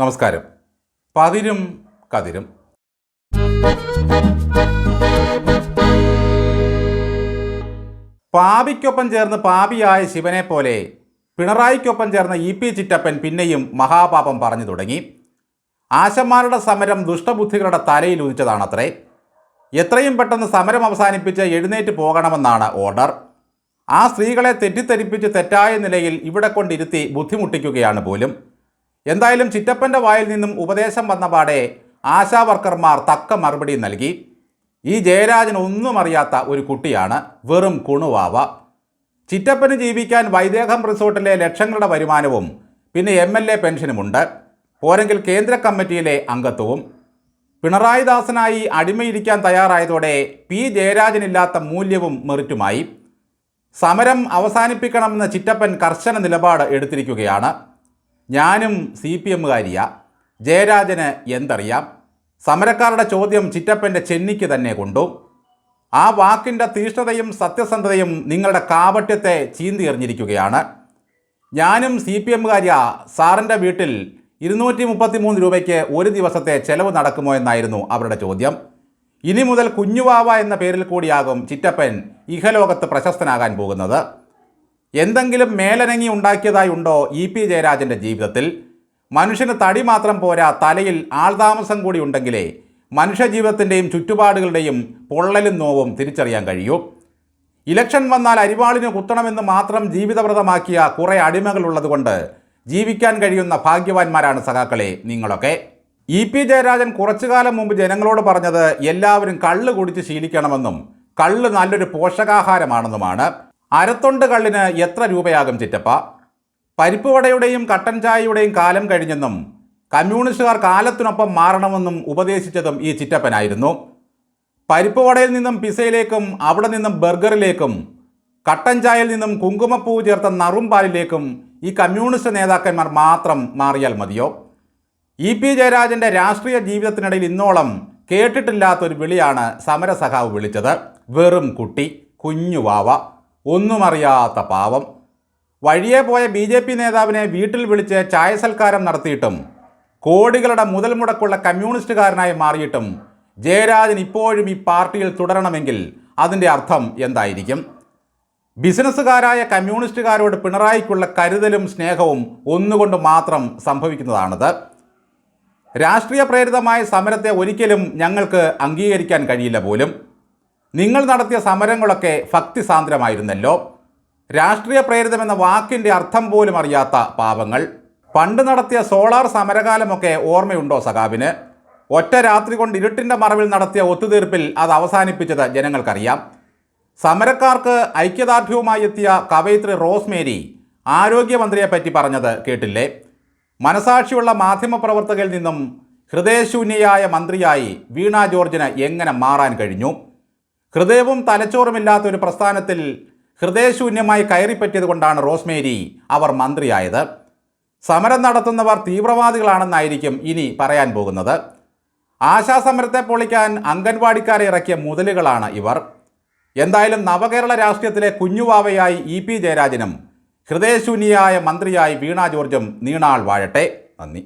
നമസ്കാരം. പതിരും കതിരും. പാപിക്കൊപ്പം ചേർന്ന് പാപിയായ ശിവനെ പോലെ പിണറായിക്കൊപ്പം ചേർന്ന ഇ പി ചിറ്റപ്പൻ പിന്നെയും മഹാപാപം പറഞ്ഞു തുടങ്ങി. ആശന്മാരുടെ സമരം ദുഷ്ടബുദ്ധികളുടെ തലയിൽ ഉദിച്ചതാണത്രേ. എത്രയും പെട്ടെന്ന് സമരം അവസാനിപ്പിച്ച് എഴുന്നേറ്റ് പോകണമെന്നാണ് ഓർഡർ. ആ സ്ത്രീകളെ തെറ്റിദ്ധരിപ്പിച്ച് തെറ്റായ നിലയിൽ ഇവിടെ കൊണ്ടിരുത്തി ബുദ്ധിമുട്ടിക്കുകയാണ് പോലും. എന്തായാലും ചിറ്റപ്പന്റെ വായിൽ നിന്നും ഉപദേശം വന്ന പാടെ ആശാവർക്കർമാർ തക്ക മറുപടി നൽകി. ഈ ജയരാജൻ ഒന്നും അറിയാത്ത ഒരു കുട്ടിയാണ് വെറും കുണുവാവ. ചിറ്റപ്പന് ജീവിക്കാൻ വൈദേഹം റിസോർട്ടിലെ ലക്ഷങ്ങളുടെ വരുമാനവും പിന്നെ എം എൽ എ പെൻഷനുമുണ്ട്. പോരെങ്കിൽ കേന്ദ്ര കമ്മിറ്റിയിലെ അംഗത്വവും. പിണറായി ദാസനായി അടിമയിരിക്കാൻ തയ്യാറായതോടെ പി ജയരാജനില്ലാത്ത മൂല്യവും മെറിറ്റുമായി. സമരം അവസാനിപ്പിക്കണമെന്ന ചിറ്റപ്പൻ കർശന നിലപാട് എടുത്തിരിക്കുകയാണ്. ഞാനും സി പി എമ്മുകാരിയ. ജയരാജന് എന്തറിയാം? സമരക്കാരുടെ ചോദ്യം ചിറ്റപ്പന്റെ ചെന്നിക്ക് തന്നെ കൊണ്ടു. ആ വാക്കിന്റെ തീഷ്ണതയും സത്യസന്ധതയും നിങ്ങളുടെ കാപട്യത്തെ ചീന്തി എറിഞ്ഞിരിക്കുകയാണ് ഞാനും സി പി എമ്മുകാരിയ. സാറിന്റെ വീട്ടിൽ ഇരുന്നൂറ്റി മുപ്പത്തി മൂന്ന് രൂപയ്ക്ക് ഒരു ദിവസത്തെ ചെലവ് നടക്കുമോ എന്നായിരുന്നു അവരുടെ ചോദ്യം. ഇനി മുതൽ കുഞ്ഞുവാവ എന്ന പേരിൽ കൂടിയാകും ചിറ്റപ്പൻ ഇഹലോകത്ത് പ്രശസ്തനാകാൻ പോകുന്നത്. എന്തെങ്കിലും മേലനങ്ങി ഉണ്ടാക്കിയതായി ഉണ്ടോ ഇ പി ജയരാജന്റെ ജീവിതത്തിൽ? മനുഷ്യന് തടി മാത്രം പോരാ തലയിൽ ആൾതാമസം കൂടി ഉണ്ടെങ്കിലേ മനുഷ്യജീവിതത്തിന്റെയും ചുറ്റുപാടുകളുടെയും പൊള്ളലും നോവും തിരിച്ചറിയാൻ കഴിയൂ. ഇലക്ഷൻ വന്നാൽ അരിവാളിന് കുത്തണമെന്ന് മാത്രം ജീവിതവ്രതമാക്കിയ കുറേ അടിമകളുള്ളതുകൊണ്ട് ജീവിക്കാൻ കഴിയുന്ന ഭാഗ്യവാന്മാരാണ് സഖാക്കളെ നിങ്ങളൊക്കെ. ഇ പി ജയരാജൻ കുറച്ചു കാലം മുമ്പ് ജനങ്ങളോട് പറഞ്ഞത് എല്ലാവരും കള്ള് കുടിച്ച് ശീലിക്കണമെന്നും കള്ള് നല്ലൊരു പോഷകാഹാരമാണെന്നുമാണ്. അരത്തൊണ്ട് കള്ളിന് എത്ര രൂപയാകും ചിറ്റപ്പ? പരിപ്പുവടയുടെയും കട്ടൻ ചായയുടെയും കാലം കഴിഞ്ഞെന്നും കമ്മ്യൂണിസ്റ്റുകാർ കാലത്തിനൊപ്പം മാറണമെന്നും ഉപദേശിച്ചതും ഈ ചിറ്റപ്പനായിരുന്നു. പരിപ്പുവടയിൽ നിന്നും പിസയിലേക്കും അവിടെ നിന്നും ബർഗറിലേക്കും കട്ടൻ ചായയിൽ നിന്നും കുങ്കുമപ്പൂ ചേർത്ത നറുംപാലിലേക്കും ഈ കമ്മ്യൂണിസ്റ്റ് നേതാക്കന്മാർ മാത്രം മാറിയാൽ മതിയോ? ഇ പി ജയരാജന്റെ രാഷ്ട്രീയ ജീവിതത്തിനിടയിൽ ഇന്നോളം കേട്ടിട്ടില്ലാത്തൊരു വിളിയാണ് സമരസഖാവ് വിളിച്ചത്. വെറും കുട്ടി കുഞ്ഞു വാവ. ഒന്നും അറിയാത്ത പാവം. വഴിയെ പോയ ബി ജെ പി നേതാവിനെ വീട്ടിൽ വിളിച്ച് ചായ സൽക്കാരം നടത്തിയിട്ടും കോടികളുടെ മുതൽ മുടക്കുള്ള കമ്മ്യൂണിസ്റ്റുകാരനായി മാറിയിട്ടും ജയരാജൻ ഇപ്പോഴും ഈ പാർട്ടിയിൽ തുടരണമെങ്കിൽ അതിന്റെ അർത്ഥം എന്തായിരിക്കും? ബിസിനസ്സുകാരായ കമ്മ്യൂണിസ്റ്റുകാരോട് പിണറായിക്കുള്ള കരുതലും സ്നേഹവും ഒന്നുകൊണ്ട് മാത്രം സംഭവിക്കുന്നതാണത്. രാഷ്ട്രീയ പ്രേരിതമായ സമരത്തെ ഒരിക്കലും ഞങ്ങൾക്ക് അംഗീകരിക്കാൻ കഴിയില്ല പോലും. നിങ്ങൾ നടത്തിയ സമരങ്ങളൊക്കെ ഭക്തിസാന്ദ്രമായിരുന്നല്ലോ. രാഷ്ട്രീയ പ്രേരിതമെന്ന വാക്കിന്റെ അർത്ഥം പോലും അറിയാത്ത പാവങ്ങൾ പണ്ട് നടത്തിയ സോളാർ സമരകാലമൊക്കെ ഓർമ്മയുണ്ടോ സഖാബിന് ഒറ്റ രാത്രി കൊണ്ട് ഇരുട്ടിന്റെ മറവിൽ നടത്തിയ ഒത്തുതീർപ്പിൽ അത് അവസാനിപ്പിച്ചത് ജനങ്ങൾക്കറിയാം. സമരക്കാർക്ക് ഐക്യദാർഢ്യവുമായി എത്തിയ കവയിത്രി റോസ്മേരി ആരോഗ്യമന്ത്രിയെ പറ്റി പറഞ്ഞത് കേട്ടില്ലേ? മനസാക്ഷിയുള്ള മാധ്യമപ്രവർത്തകരിൽ നിന്നും ഹൃദയശൂന്യയായ മന്ത്രിയായി വീണ ജോർജിന് എങ്ങനെ മാറാൻ കഴിഞ്ഞു? ഹൃദയവും തലച്ചോറുമില്ലാത്ത ഒരു പ്രസ്ഥാനത്തിൽ ഹൃദയശൂന്യമായി കയറിപ്പറ്റിയത് കൊണ്ടാണ് റോസ്മേരി അവർ മന്ത്രിയായത്. സമരം നടത്തുന്നവർ തീവ്രവാദികളാണെന്നായിരിക്കും ഇനി പറയാൻ പോകുന്നത്. ആശാസമരത്തെ പൊളിക്കാൻ അംഗൻവാടിക്കാരെ ഇറക്കിയ മുതലുകളാണ് ഇവർ. എന്തായാലും നവകേരള രാഷ്ട്രീയത്തിലെ കുഞ്ഞുവാവയായി ഇ പി ജയരാജനും ഹൃദയശൂന്യയായ മന്ത്രിയായി വീണ ജോർജും നീണാൾ വാഴട്ടെ. നന്ദി.